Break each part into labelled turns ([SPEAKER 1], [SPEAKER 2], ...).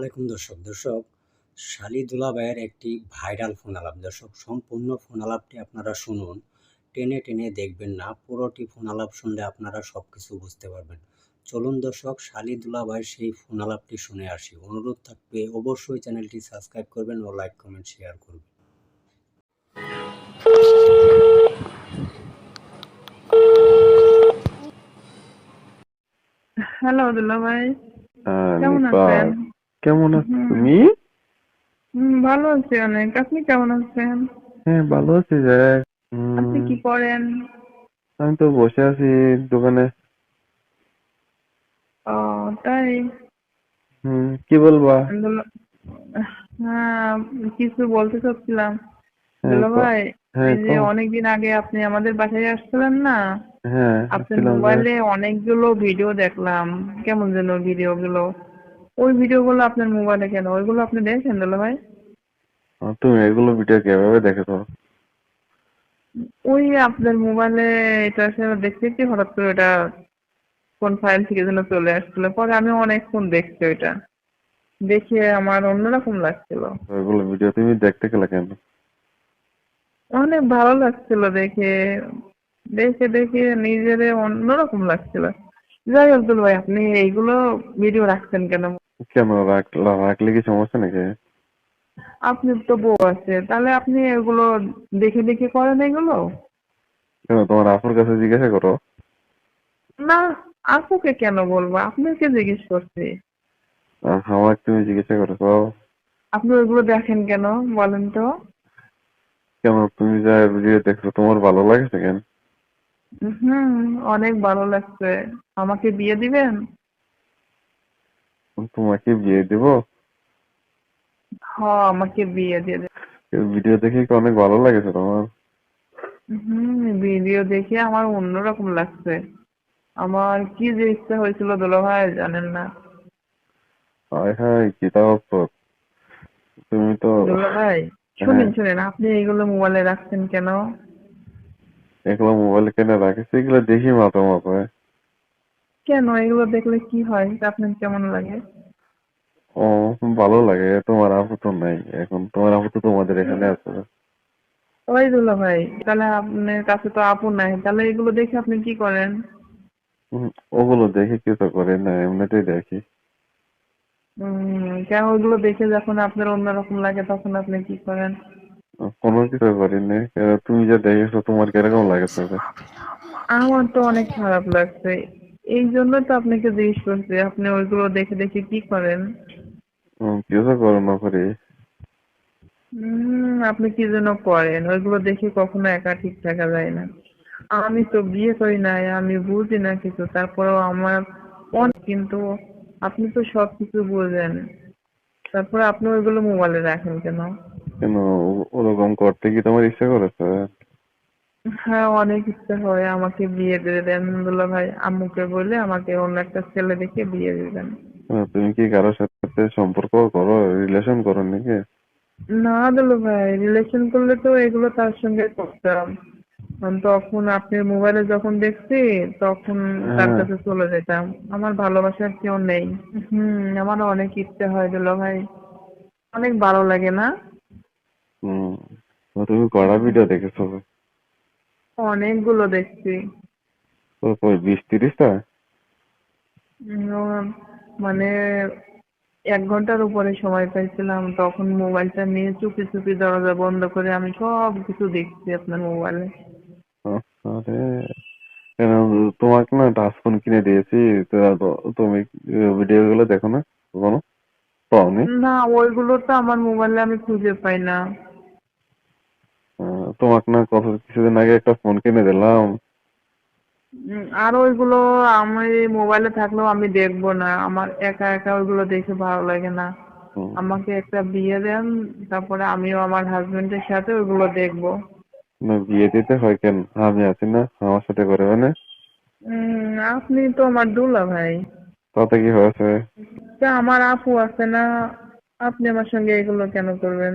[SPEAKER 1] আলাইকুম দর্শক। দর্শক শালি দুলাভাইয়ের একটি ভাইরাল ফোন আলাপ। দর্শক সম্পূর্ণ ফোন আলাপটি আপনারা শুনুন টেনে টেনে দেখবেন না পুরোটি ফোন আলাপ শুনলে আপনারা সব কিছু বুঝতে পারবেন। চলুন দর্শক শালি দুলাভাইয়ের সেই ফোন আলাপটি শুনে আসি। অনুরোধ থাকবে অবশ্যই চ্যানেলটি সাবস্ক্রাইব করবেন ও লাইক কমেন্ট শেয়ার করবেন।
[SPEAKER 2] হ্যালো দুলা ভাই
[SPEAKER 3] হ্যাঁ,
[SPEAKER 2] কেমন আছেন?
[SPEAKER 3] কেমন আছো। তুমি?
[SPEAKER 2] ভালো আছি অনেক। আপনি কেমন আছেন?
[SPEAKER 3] হ্যাঁ ভালো আছি যাক
[SPEAKER 2] আপনি কি করেন?
[SPEAKER 3] আমি তো বসে আছি দোকানে।
[SPEAKER 2] ও তাই?
[SPEAKER 3] হুম কি বলবা?
[SPEAKER 2] হ্যাঁ কিছু বলতে চাচ্ছিলাম।
[SPEAKER 3] হ্যাঁ,
[SPEAKER 2] ভাই
[SPEAKER 3] হ্যাঁ
[SPEAKER 2] এই যে। অনেকদিন আগে আপনি আমাদের বাসায় আসছিলেন না?
[SPEAKER 3] হ্যাঁ
[SPEAKER 2] আপনার মোবাইলে অনেকগুলো ভিডিও দেখলাম। কেমন যেন ভিডিও গুলো। ওই ভিডিও গুলো আপনার মোবাইলে কেন? ওইগুলো আপনি দেখেন দুলা ভাই?
[SPEAKER 3] তুমি এগুলো ভিডিও কীভাবে দেখেছ
[SPEAKER 2] ওই আপনার মোবাইলে এটা দেখতে দেখতে হঠাৎ করে ওটা কোন ফাইল থেকে যেন চলে আসছিল। পরে আমি অনেকক্ষণ দেখছি ওইটা। দেখে আমার অন্যরকম লাগছিল।
[SPEAKER 3] এগুলো ভিডিও তুমি দেখতে গেলে কেন?
[SPEAKER 2] অনেক ভালো লাগছিল দেখে। দেখে দেখে নিজের অন্যরকম লাগছিল। যাই হোক ভাই আপনি এইগুলো ভিডিও রাখছেন কেন?
[SPEAKER 3] কেন রাখলা রাখলে কি সমস্যা নাকি?
[SPEAKER 2] আপনি তো বউ আছে তাহলে আপনি এগুলো দেখে দেখে করেন এগুলো?
[SPEAKER 3] কেন তোমার আপুর কাছে জিজ্ঞাসা করো।
[SPEAKER 2] না আপুকে কেন বলব? আপনাকে জিজ্ঞেস করছি।
[SPEAKER 3] আমাকে তুমি জিজ্ঞাসা
[SPEAKER 2] আপনি ওইগুলো দেখেন কেন বলেন তো।
[SPEAKER 3] কেন তুমি যা ভিডিও দেখছ তোমার ভালো লাগছে কেন?
[SPEAKER 2] হুম অনেক ভালো লাগছে। আমাকে বিয়ে দিবেন?
[SPEAKER 3] তোমাকে বিয়ে দিব?
[SPEAKER 2] হ আমাকে বিয়ে দিয়ে দেবেন
[SPEAKER 3] ভিডিও দেখে কি অনেক ভালো লাগেছে তোমার?
[SPEAKER 2] হুম ভিডিও দেখে আমার অন্যরকম লাগছে। আমার কি যে ইচ্ছা হয়েছিল দোলা ভাই জানেন না।
[SPEAKER 3] হায় হায় কি তাও তুমি তো
[SPEAKER 2] দোলা ভাই শুনেন
[SPEAKER 3] হ্যাঁ।
[SPEAKER 2] শুনেন আপনি এইগুলো মোবাইলে রাখছেন কেন?
[SPEAKER 3] এগুলো মোবাইল কেনে রাখিস এগুলো দেখি মাথা মাথায়
[SPEAKER 2] কেন? এগুলো দেখলে কি হয়? আপনার কেমন লাগে?
[SPEAKER 3] ও ভালো লাগে। তোমার আপু তো নাই। এখন তোমার আপু তো তোমাদের এখানে আছে।
[SPEAKER 2] ওই দুলা ভাই। তাহলে আপনার কাছে তো আপু নাই। তাহলে এগুলো দেখে আপনি কি করেন?
[SPEAKER 3] ওগুলো দেখে কিছু করে? না এমনিতেই দেখি।
[SPEAKER 2] কেন ওইগুলো দেখে যখন আপনার অন্যরকম লাগে তখন আপনি কি করেন?
[SPEAKER 3] কোনো কিছু করি না তুমি যা দেখেছ তোমার কীরকম লাগেছে?
[SPEAKER 2] আমার তো অনেক খারাপ লাগছে। এই জন্য তো আপনাকে জিজ্ঞেস করছি আপনি ওইগুলো দেখে দেখে কি করেন?
[SPEAKER 3] উম, কিছু করো না করি
[SPEAKER 2] আপনি কি যেন করেন ওইগুলো দেখে কখনো একা ঠিক থাকা যায় না। আমি তো বিয়ে করি নাই আমি বুঝি না কিছু তারপরেও আমার অনেক কিন্তু আপনি তো সব কিছু বোঝেন। তারপরে আপনি ওইগুলো মোবাইলে রাখেন কেন?
[SPEAKER 3] কেন? ওরকম করতে কি তোমার ইচ্ছা করেছে
[SPEAKER 2] হ্যাঁ অনেক ইচ্ছা হয় আমাকে বিয়ে দিয়ে দেন দুলা ভাই আম্মুকে বলে আমাকে অন্য একটা ছেলে দেখে বিয়ে দিয়ে দেন।
[SPEAKER 3] কেন, তুমি কি কারোর সাথে সম্পর্ক করো রিলেশন করো নাকি?
[SPEAKER 2] না দুলা ভাই রিলেশন করলে তো এগুলো তার সঙ্গে করতাম। তখন আপনার মোবাইলে যখন দেখছি তখন তার
[SPEAKER 3] হ্যাঁ।
[SPEAKER 2] কাছে চলে যেতাম। আমার ভালোবাসার কেউ নেই। হুম আমার অনেক ইচ্ছে হয় দুলা ভাই। অনেক ভালো লাগে না?
[SPEAKER 3] হম তুমি কড়া ভিডিও দেখেছ।
[SPEAKER 2] অনেকগুলো দেখছি।
[SPEAKER 3] বিশ তিরিশটা?
[SPEAKER 2] মানে এক ঘণ্টার উপরে সময় পাইছিলাম তখন মোবাইলটা নিয়ে চুপি চুপি দরজা বন্ধ করে আমি সব কিছু দেখছি আপনার মোবাইলে।
[SPEAKER 3] আরে কেন তোমাকে না টাচ ফোন কিনে দিয়েছি তুমি ভিডিও গুলো দেখো না কখনো? পাওনি?
[SPEAKER 2] না ওইগুলো তো আমার মোবাইলে আমি খুঁজে পাই না।
[SPEAKER 3] তোমাকে না কত কিছুদিন আগে একটা ফোন কিনে দিলাম।
[SPEAKER 2] আর ওইগুলো আমি মোবাইলে থাকলেও আমি দেখব না। আমার একা একা ওইগুলো দেখে ভালো লাগে না। আমাকে একটা বিয়ে দেন তারপরে আমিও আমার হাজবেন্ডের সাথে ওইগুলো দেখব।
[SPEAKER 3] না বিয়ে দিতে হয় কেন? আমি আছি না আমার সাথে করবে না।
[SPEAKER 2] আপনি তো আমার দুলা ভাই।
[SPEAKER 3] তাতে কি হয়েছে?
[SPEAKER 2] তা আমার আপু আছে না আপনি আমার সঙ্গে এগুলো কেন করবেন?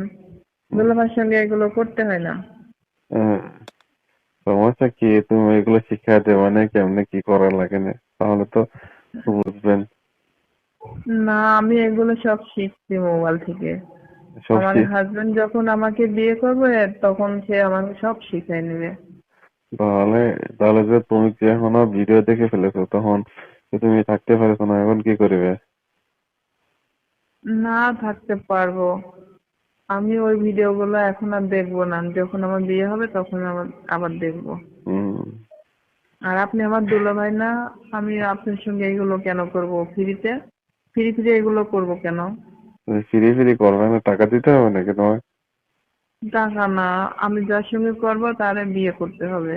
[SPEAKER 2] দুলা ভাইয়ের সঙ্গে এগুলো করতে হয় না।
[SPEAKER 3] আহ, সমস্যা কি? তুমি এগুলো শিক্ষা দেবে না? কেমনে কি করা লাগে না? তাহলে তো বুঝবেন।
[SPEAKER 2] না আমি এগুলো সব শিখছি মোবাইল থেকে।
[SPEAKER 3] সব
[SPEAKER 2] আমার
[SPEAKER 3] শি-
[SPEAKER 2] হাজবেন্ড যখন আমাকে বিয়ে করবে তখন সে আমাকে সব শিখাই নেবে।
[SPEAKER 3] তাহলে তাহলে যে তুমি যে এখনও ভিডিও দেখে ফেলেছো? তখন তুমি থাকতে পারছ না। এখন কি করবে?
[SPEAKER 2] না থাকতে পারব। আমি ওই ভিডিওগুলো এখন আর দেখব না। যখন আমার বিয়ে হবে তখন আবার আবার দেখব। আর আপনি আমার দুলাভাই না আমি আপনার সঙ্গে এগুলো কেন করব? ফ্রিতে? ফ্রি ফ্রি এগুলো করব কেন?
[SPEAKER 3] ফ্রি ফ্রি করবে না টাকা দিতে হবে নাকি তোমার
[SPEAKER 2] টাকা না আমি যার সঙ্গে করব তারে বিয়ে করতে হবে।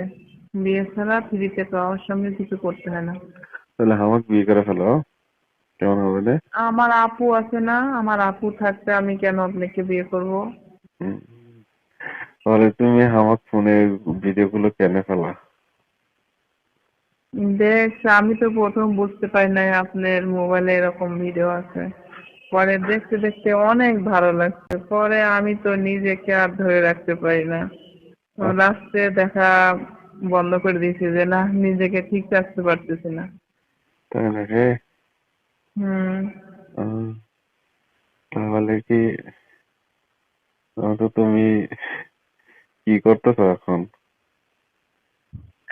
[SPEAKER 2] বিয়ে ছাড়া ফ্রিতে কারোর সঙ্গে কিছু করতে হয় না।
[SPEAKER 3] তাহলে আমাকে বিয়ে করে ফেলো। কেমন হবে
[SPEAKER 2] আমার আপু আছে না আমার আপু থাকতে আমি কেন আপনাকে বিয়ে করব।
[SPEAKER 3] তাহলে তুমি আমার ফোনে ভিডিও গুলো কেন ফেলা।
[SPEAKER 2] দেখ আমি তো প্রথম বুঝতে পারি নাই আপনার মোবাইলে এরকম ভিডিও আছে। পরে দেখতে দেখতে অনেক ভালো লাগছে। পরে আমি তো নিজেকে আর ধরে রাখতে পারি না। লাস্টে দেখা বন্ধ করে দিয়েছি যে না নিজেকে ঠিক রাখতে পারতেছি না।
[SPEAKER 3] তাই নাকি? তাহলে কি আহ, তো তুমি কি করতেছো এখন?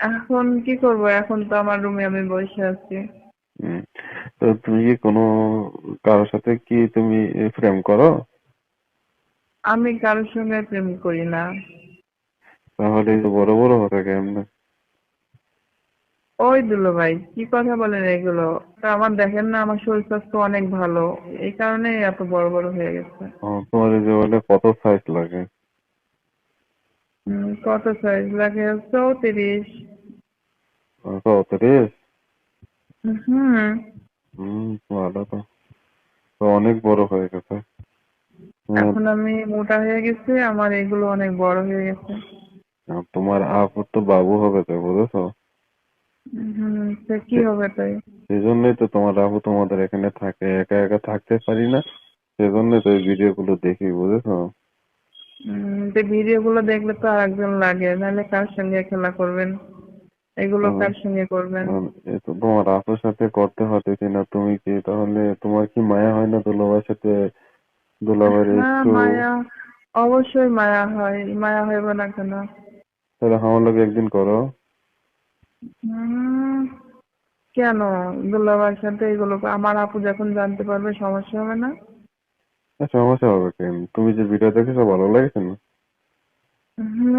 [SPEAKER 2] এখন কি করব? এখন তো আমার রুমে আমি বসে আছি।
[SPEAKER 3] হুম। তো তুমি কি কোনো কারোর সাথে কি তুমি প্রেম করো?
[SPEAKER 2] আমি কারোর সঙ্গে প্রেম করি না।
[SPEAKER 3] তাহলে যে বড় বড় হতে কেমনে?
[SPEAKER 2] ওই দুলো ভাই কি কথা বলেন এগুলো? তা আমার দেখেন না আমার শরীর স্বাস্থ্য অনেক ভালো। এই কারণে এত বড় বড় হয়ে গেছে।
[SPEAKER 3] তোমার এই যে বলে কত সাইজ লাগে?
[SPEAKER 2] কত সাইজ লাগে? চৌত্রিশ।
[SPEAKER 3] চৌত্রিশ?
[SPEAKER 2] হুম।
[SPEAKER 3] হম ভালো তো। তো অনেক বড় হয়ে গেছে।
[SPEAKER 2] এখন আমি মোটা হয়ে গেছি আমার এগুলো অনেক বড় হয়ে গেছে।
[SPEAKER 3] তোমার আপুর তো বাবু হবে তো বুঝেছ?
[SPEAKER 2] হুম কি হবে তাই?
[SPEAKER 3] সেই জন্যই তো তোমার আপু তোমাদের এখানে থাকে একা একা থাকতে পারি না। সেজন্যই তো এই ভিডিও গুলো দেখি বুঝেছ?
[SPEAKER 2] যে ভিডিও গুলো দেখলে তো আর একজন লাগে নাহলে কার সঙ্গে খেলা করবেন? এগুলো কার সঙ্গে করবেন?
[SPEAKER 3] তোমার আপুর সাথে করতে হতেছি কিনা তুমি কি তাহলে তোমার কি মায়া হয় না দুলাভাইয়ের সাথে? দুলাভাইয়ের একটু
[SPEAKER 2] মায়া অবশ্যই মায়া হয় মায়া হইব না কেন?
[SPEAKER 3] তাহলে আমার লোক একদিন করো।
[SPEAKER 2] উম, কেন? দুলাভাইয়ের সাথে এগুলো আমার আপু যখন জানতে পারবে সমস্যা হবে না?
[SPEAKER 3] সমস্যা হবে কেন? তুমি যে ভিডিও দেখেছ ভালো লাগছে না?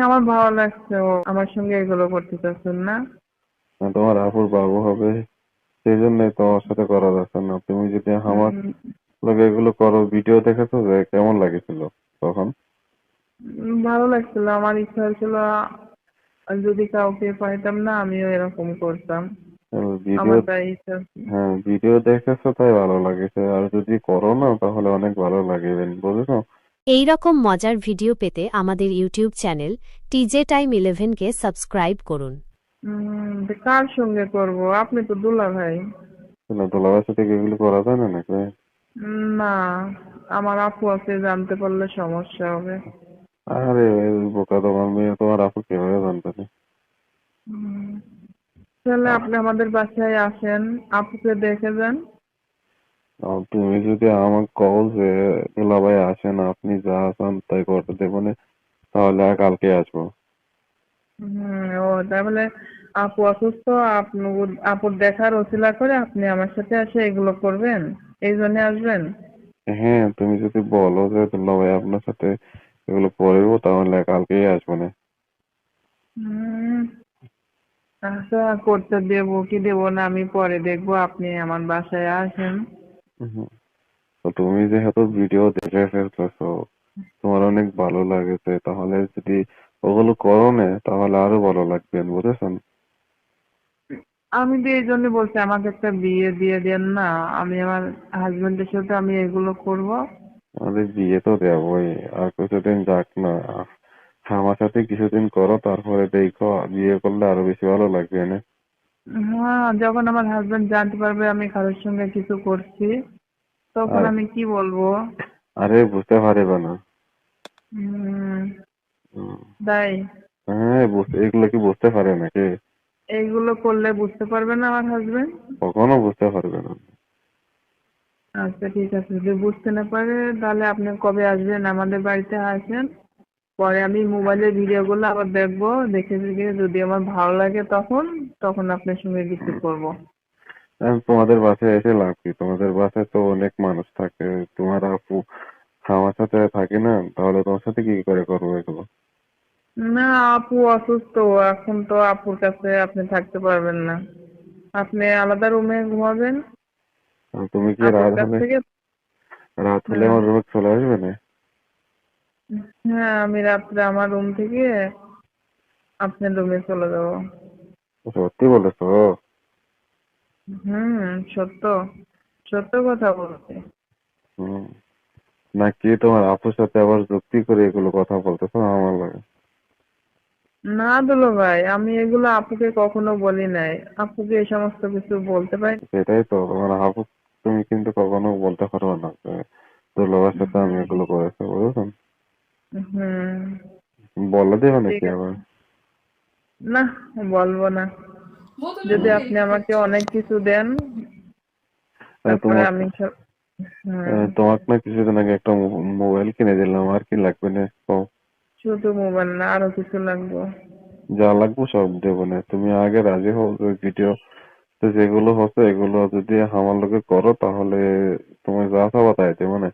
[SPEAKER 2] আমার ভালো লাগছে ও। আমার সঙ্গে এগুলো করতে চাচ্ছেন না।
[SPEAKER 3] তোমার আপুর বাবু হবে সেই জন্য তোমার সাথে করা যাচ্ছে না। তুমি যদি আমার লোক এগুলো করো ভিডিও দেখেছ যে কেমন লাগেছিল তখন?
[SPEAKER 2] ভালো লাগছিল। আমার ইচ্ছা হয়েছিল যদি কাউকে পাইতাম না আমিও এরকম করতাম।
[SPEAKER 3] ভিডিও
[SPEAKER 2] আমার
[SPEAKER 3] হ্যাঁ ভিডিও দেখেছ তাই ভালো লাগেছে। আর যদি করো না তাহলে অনেক ভালো লাগবে বুঝেছ?
[SPEAKER 4] এই রকম মজার ভিডিও পেতে আমাদের ইউটিউব চ্যানেল টিজে টাইম ইলেভেনকে সাবস্ক্রাইব করুন।
[SPEAKER 2] কার সঙ্গে করব? আপনি তো দুলা ভাই।
[SPEAKER 3] না দুলাভাইয়ের সাথে কি এগুলো করা যায় না নাকি?
[SPEAKER 2] না আমার আপু আছে জানতে পারলে সমস্যা হবে।
[SPEAKER 3] আরে এই বোকা তোমার মেয়ে তোমার আপু কীভাবে জানতে?
[SPEAKER 2] তাহলে আপনি আমাদের বাসায় আসেন আপুকে দেখে যান।
[SPEAKER 3] তুমি যদি আমাকে কও যে দুলাভাই আসেন আপনি যা চান তাই করতে দেবো তাহলে কালকে আসব।
[SPEAKER 2] হুম ও তাহলে আপু অসুস্থ আপনি আপুর দেখার ওসিলা করে আপনি আমার সাথে এসে এগুলো করবেন এই জন্য আসবেন।
[SPEAKER 3] হ্যাঁ তুমি যদি বলো যে দুলাভাই আপনার সাথে এগুলো করব তাহলে কালকেই আসব না।
[SPEAKER 2] আচ্ছা করতে দেবো কি দেবো না আমি পরে দেখব আপনি আমার বাসায় আসেন।
[SPEAKER 3] তো তুমি যেহেতু ভিডিও দেখে ফেলতেছো তোমার অনেক ভালো লাগেছে তাহলে যদি ওগুলো করো না তাহলে আরও ভালো লাগবে বুঝেছেন
[SPEAKER 2] আমি তো এই জন্য বলছি আমাকে একটা বিয়ে দিয়ে দেন না আমি আমার হাজবেন্ডের সাথে আমি এগুলো করব।
[SPEAKER 3] আমাদের বিয়ে তো দেবই। আর কিছুদিন যাক না। আমার সাথে কিছুদিন করো তারপরে দেখো বিয়ে করলে আরও বেশি ভালো লাগবে না?
[SPEAKER 2] হ্যাঁ যখন আমার হাজবেন্ড জানতে পারবে আমি কারোর সঙ্গে কিছু করছি তখন আমি কি বলব?
[SPEAKER 3] আরে বুঝতে পারবে না।
[SPEAKER 2] তাই?
[SPEAKER 3] হ্যাঁ এগুলো কি বুঝতে পারে নাকি?
[SPEAKER 2] এইগুলো করলে বুঝতে পারবে না আমার হাজবেন্ড
[SPEAKER 3] কখনো বুঝতে পারবে না।
[SPEAKER 2] আচ্ছা ঠিক আছে। যদি বুঝতে না পারে তাহলে আপনি কবে আসবেন? আমাদের বাড়িতে আসেন। পরে আমি মোবাইলের ভিডিওগুলো আবার দেখব। দেখে দেখে যদি আমার ভালো লাগে তখন তখন আপনার সঙ্গে করব।
[SPEAKER 3] আমি তোমাদের বাসায় এসে লাভ কি? তোমাদের বাসায় তো অনেক মানুষ থাকে। তোমার আপু আমার সাথে থাকে না। তাহলে তোমার সাথে কি করে করব এগুলো?
[SPEAKER 2] না আপু অসুস্থ। এখন তো আপুর কাছে আপনি থাকতে পারবেন না। আপনি আলাদা রুমে ঘুমাবেন।
[SPEAKER 3] তুমি কি রাত হলে রাত হলে
[SPEAKER 2] হ্যাঁ।
[SPEAKER 3] আমার রুমে চলে আসবে না?
[SPEAKER 2] হ্যাঁ আমি রাত্রে আমার রুম থেকে আপনার রুমে চলে যাব।
[SPEAKER 3] সত্যি বলেছ?
[SPEAKER 2] হুম সত্য। সত্য কথা বলছি
[SPEAKER 3] হুম। নাকি তোমার আপুর সাথে আবার যুক্তি করে এগুলো কথা বলতেছো আমার লাগে?
[SPEAKER 2] না দুলো ভাই আমি এগুলো আপুকে কখনো বলি নাই। আপুকে এই সমস্ত কিছু বলতে পারি?
[SPEAKER 3] সেটাই তো তোমার আপু তুমি কিন্তু কখনো বলতে পারবে না যে দুর্লভের সাথে আমি এগুলো করেছি বুঝেছ
[SPEAKER 2] হুম।
[SPEAKER 3] বলে দেবে নাকি আবার?
[SPEAKER 2] না বলব না। যদি আপনি আমাকে অনেক কিছু দেন তারপরে আমি
[SPEAKER 3] তোমাকে না কিছুদিন আগে একটা মোবাইল কিনে দিলাম আর কি লাগবে না?
[SPEAKER 2] শুধু মোবাইল না আরও কিছু লাগবে।
[SPEAKER 3] যা লাগবে সব দেবো না। তুমি আগে রাজি হও যে ভিডিও তো যেগুলো হচ্ছে এগুলো যদি আমার লোকে করো তাহলে তুমি যা চাবা তাই দেবো না?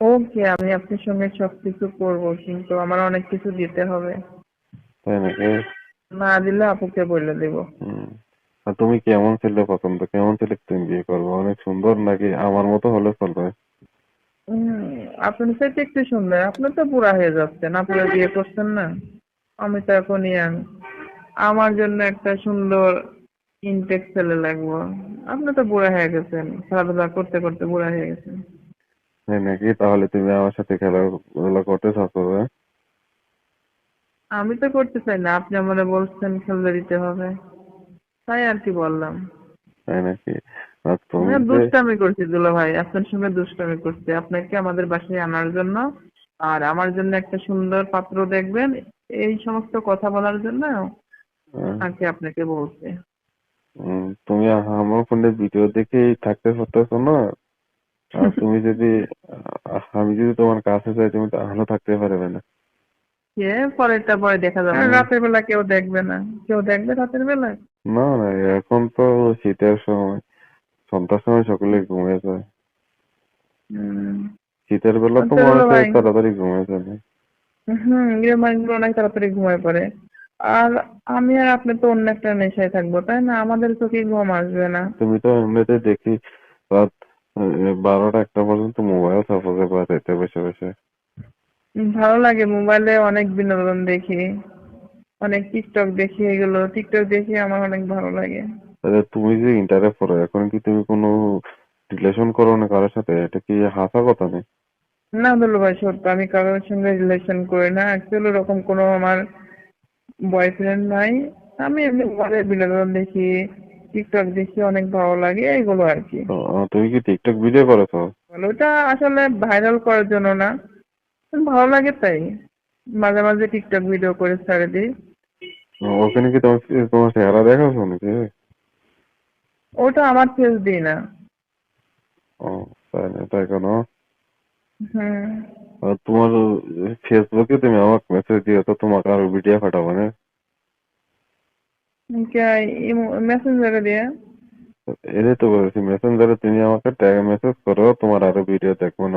[SPEAKER 2] ওকে আমি আপনার সঙ্গে সবকিছু করব কিন্তু আমার অনেক কিছু দিতে হবে।
[SPEAKER 3] তাই নাকি?
[SPEAKER 2] না দিলে আপুকে বলে দেবো।
[SPEAKER 3] হুম। আর তুমি কেমন ছেলে পছন্দ? কেমন ছেলে তুমি বিয়ে করবে? অনেক সুন্দর নাকি? আমার মতো হলে চলবে।
[SPEAKER 2] হুম, আপনার সাথে একটু সুন্দর আপনি তো বুড়া হয়ে যাচ্ছেন আপনারা বিয়ে করছেন না। আমি তো এখন ইয়াং আমার জন্য একটা সুন্দর ইনটেক ছেলে লাগবে। আপনি তো বুড়া হয়ে গেছেন খেলাধুলা করতে করতে বুড়া হয়ে গেছেন।
[SPEAKER 3] তাই নাকি? তাহলে তুমি আমার সাথে খেলাধুলা করতে চাচ্ছো হ্যাঁ?
[SPEAKER 2] আমি তো করতে চাই না আপনি আমাদের বলছেন খেলতে দিতে হবে। তাই আর কি বললাম।
[SPEAKER 3] তাই নাকি?
[SPEAKER 2] হ্যাঁ দুষ্টামি করছি দুলা ভাই আপনার সঙ্গে দুষ্টামি করছি। আপনাকে আমাদের বাসায় আনার জন্য আর আমার জন্য একটা সুন্দর পাত্র দেখবেন এই সমস্ত কথা বলার জন্য
[SPEAKER 3] আহ,
[SPEAKER 2] আর কি আপনাকে বলছি।
[SPEAKER 3] তুমি আমার ফোনে ভিডিও দেখেই থাকতে পারতেছো না? আর তুমি যদি আমি যদি তোমার কাছে যাই তুমি তাহলে থাকতে পারবে না।
[SPEAKER 2] কে? পরেরটা পরে দেখা যাবে। রাতের বেলা কেউ দেখবে না। কেউ দেখবে রাতের বেলা
[SPEAKER 3] না না এখন তো শীতের সময়। সন্ধ্যার সময় সকলে ঘুমিয়ে যায় শীতের বেলা তো মানুষ
[SPEAKER 2] ভাই।
[SPEAKER 3] তাড়াতাড়ি ঘুমিয়ে না।
[SPEAKER 2] হুম গ্রামের অনেক তাড়াতাড়ি ঘুমায় পড়ে। আর আমি আর আপনি তো অন্য একটা নেশায় থাকব তাই না? আমাদের চোখে ঘুম আসবে না?
[SPEAKER 3] তুমি তো এমনিতে দেখি রাত বারোটা একটা পর্যন্ত মোবাইল চাপাতে পারে বসে বসে।
[SPEAKER 2] উম, ভালো লাগে মোবাইলে অনেক বিনোদন দেখি অনেক টিকটক দেখি এগুলো। টিকটক দেখি আমার অনেক ভালো লাগে।
[SPEAKER 3] তাহলে তুমি যে ইন্টারে পড়ো এখন কি তুমি কোনো রিলেশন করো না কারোর সাথে? এটা কি হাসা কথা নেই
[SPEAKER 2] না দুলু ভাই সত্য। আমি কারোর সঙ্গে রিলেশন করি না। অ্যাকচুয়ালি ওরকম কোনো আমার বয়ফ্রেন্ড নাই। আমি এমনি মোবাইলে বিনোদন দেখি টিকটক দেখি অনেক ভালো লাগে এইগুলো আর কি।
[SPEAKER 3] তুমি কি টিকটক ভিডিও করো করেছ
[SPEAKER 2] ওটা আসলে ভাইরাল করার জন্য না। ভালো লাগে তাই। মাঝে মাঝে টিকটক ভিডিও করে ছেড়ে দিই।
[SPEAKER 3] ওখানে কি তোমার তোমার চেহারা দেখাছো নাকি?
[SPEAKER 2] ওটা আমার ফেস দিই না।
[SPEAKER 3] ও তাই না? তাই কেন?
[SPEAKER 2] হুম।
[SPEAKER 3] আর তোমার ফেসবুকে তুমি আমাকে মেসেজ দিও তো তোমাকে আরও ভিডিও পাঠাবো না?
[SPEAKER 2] মেসেঞ্জারে দিয়ে?
[SPEAKER 3] এটাই তো বলেছি মেসেঞ্জারে তুমি আমাকে ট্যাগ মেসেজ করো তোমার আরও ভিডিও দেখব না